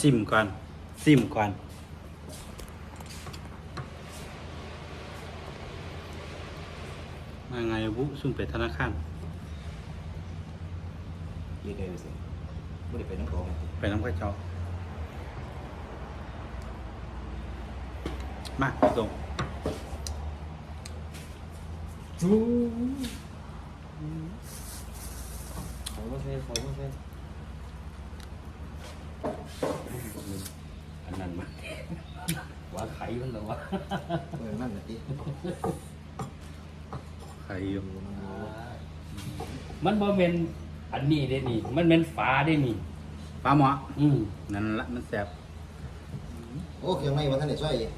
ซิมก่อน ซิมก่อน มาไงบุซุ่มไปธนาคารเรียกได้เลยสิไม่ได้ไปน้ำของไปน้ำข้าวเจ้ามาส่งจูเขาก็ใช่เขาก็ใช่ อันนั้นมันว่าไข่มันเหรอวะเออนั่นแหละดิใครอยู่มันบ่เป็นอันนี้ได้นี่ มันเป็นฝาได้นี่ปลาหมออืมนั่นละมันแสบโอ้เครื่องในวันท่านได้ช่วยอีก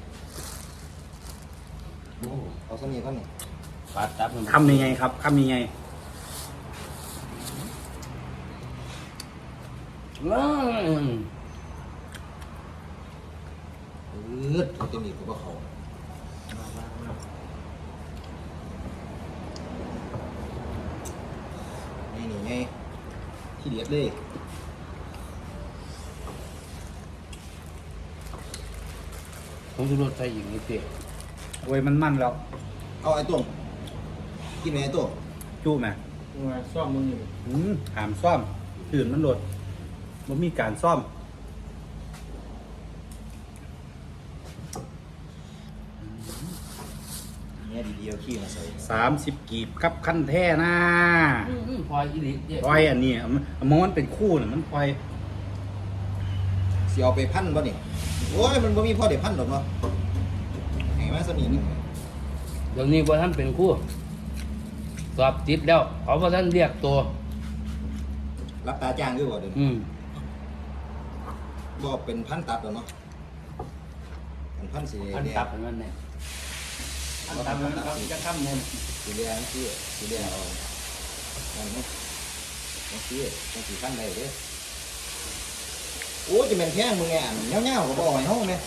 โอ้เอาสมีก่อนนี่ฝาตับมันทำยังไงครับทำยังไงว้า วอืดเอาเต็มอีกก็บ่เขานี่นี่ไงที่เดียดเลยผมจะรสใส่อีกนิดเดียวโอ้ยมันมั่นแล้วเอาไอ้ตุ่มกินไหมไอ้ตุ่มจู้ไหมมาซ่อมมึงอยู่อืมหามซ่อมตื่นมันหลดมันมีการซ่อม เนี่ย ดีๆเอาขี้มาใส่สามสิบกีบครับขั้นแท้นะอืมพออีหลีเด้ปล่อยอันนี้มันมันมันเป็นคู่น่ะมันปล่อยสิเอาไปพันบ่นี่โอ้ยมันบ่มีพ่อเด็พันดอกเนาะให้มาสมีหนึงเดี๋ยวนี้บ่ท่านเป็นครู่สอบติดแล้วเขาบ่ท่านเรียกตัว รับตาจ้างอยู่บ่เดี๋ยวนี้อืมบ่เป็นพันตับแล้วเนาะเป็นพันสีอันแดตับงให้มันเนี่ยอัน ตับให้มันครับจะทำเนี่ยสีแดงสีสีแดงเอาอันนี้บางทีบางสีขั้นได้เด้อโอ้จะเป็นแพงมึงไงอันเงี้ยวๆก็บ่เอาให้เฮาแม่อ